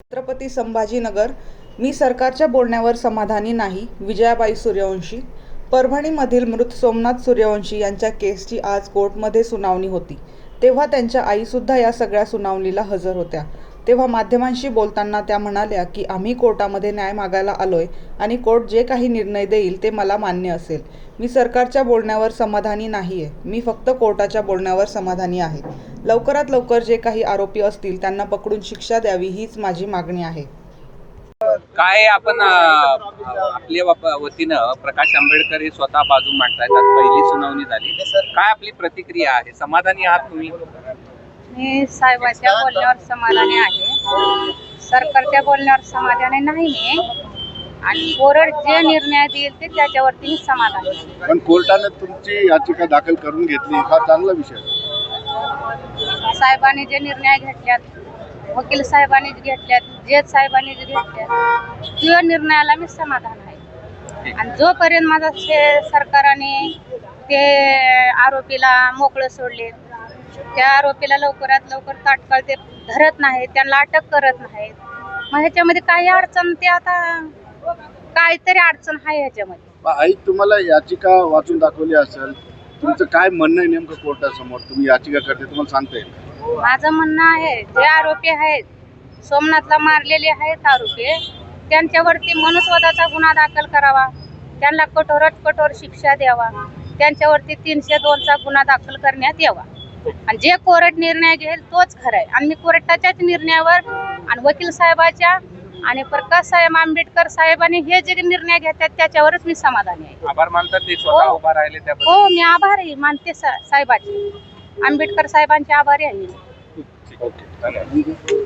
छत्रपती संभाजीनगर मी सरकारच्या बोलण्यावर समाधानी नाही विजयाबाई सूर्यवंशी. परभणीमधील मृत सोमनाथ सूर्यवंशी यांच्या केसची आज कोर्टमध्ये सुनावणी होती. तेव्हा त्यांच्या आईसुद्धा या सगळ्या सुनावणीला हजर होत्या. तेव्हा माध्यमांशी बोलताना त्या म्हणाल्या की आम्ही कोर्टामध्ये न्याय मागायला आलोय आणि कोर्ट जे काही निर्णय देईल ते मला मान्य असेल. मी सरकारच्या बोलण्यावर समाधानी नाही आहे मी फक्त कोर्टाच्या बोलण्यावर समाधानी आहे. लवकरात लवकर जे काही आरोपी असतील त्यांना पकडून शिक्षा द्यावी हीच माझी मागणी आहे. काय आपण आपल्या वतीनं प्रकाश आंबेडकर हे स्वतः बाजू मांडतायत. पहिली सुनावणी झाली. काय आपली प्रतिक्रिया आहे? समाधानी आहात तुम्ही? मी साहेबाच्या बोलण्यावर समाधानी आहे सरकारच्या बोलण्यावर समाधानी नाही मी आणि कोरड जे निर्णय देईल ते त्याच्यावरती मी समाधानी आहे. पण कोर्टानं तुमची याचिका दाखल करून घेतली हा चांगला विषय आहे. साहेबांनी जे निर्णय घेतल्यात वकील साहेबांनी जे घेतल्यात जज साहेबांनी जे घेतल्यात त्या निर्णयाला मी समाधान आहे आणि जोपर्यंत माझा शे- सरकारने ते आरोपीला मोकळं सोडले त्या आरोपीला लवकरात लवकर तात्काळ ते धरत नाहीत त्यांना अटक करत नाहीत. मग ह्याच्यामध्ये काही अडचण ते आता काहीतरी अडचण आहे ह्याच्यामध्ये. आई तुम्हाला याचिका वाचून दाखवली असेल तुमचं काय म्हणणं आहे नेमकं कोर्टासमोर? तुम्ही याचिका करते तुम्हाला सांगता येईल. माझं म्हणणं आहे जे आरोपी आहेत सोमनाथला मारलेले आहेत आरोपी त्यांच्यावरती मनुस्वदाचा गुन्हा दाखल करावा त्यांना कठोरात कठोर शिक्षा द्यावा त्यांच्यावरती तीनशे दोनचा गुन्हा दाखल करण्यात यावा. आणि जे कोर्ट निर्णय घेईल तोच खरा आहे. आणि मी कोर्टाच्याच निर्णयावर आणि वकील साहेबाच्या आणि प्रकाश साहेब आंबेडकर साहेबांनी हे जे निर्णय घेतात त्याच्यावरच मी समाधानी आहे. आभार मानतात ते? स्वतः हो. उभा राहिले त्याबद्दल? हो मी आभारी मानते सा- साहेबाचे. आंबेडकर साहेबांचे आभारी आहे मी. ओके धन्यवाद.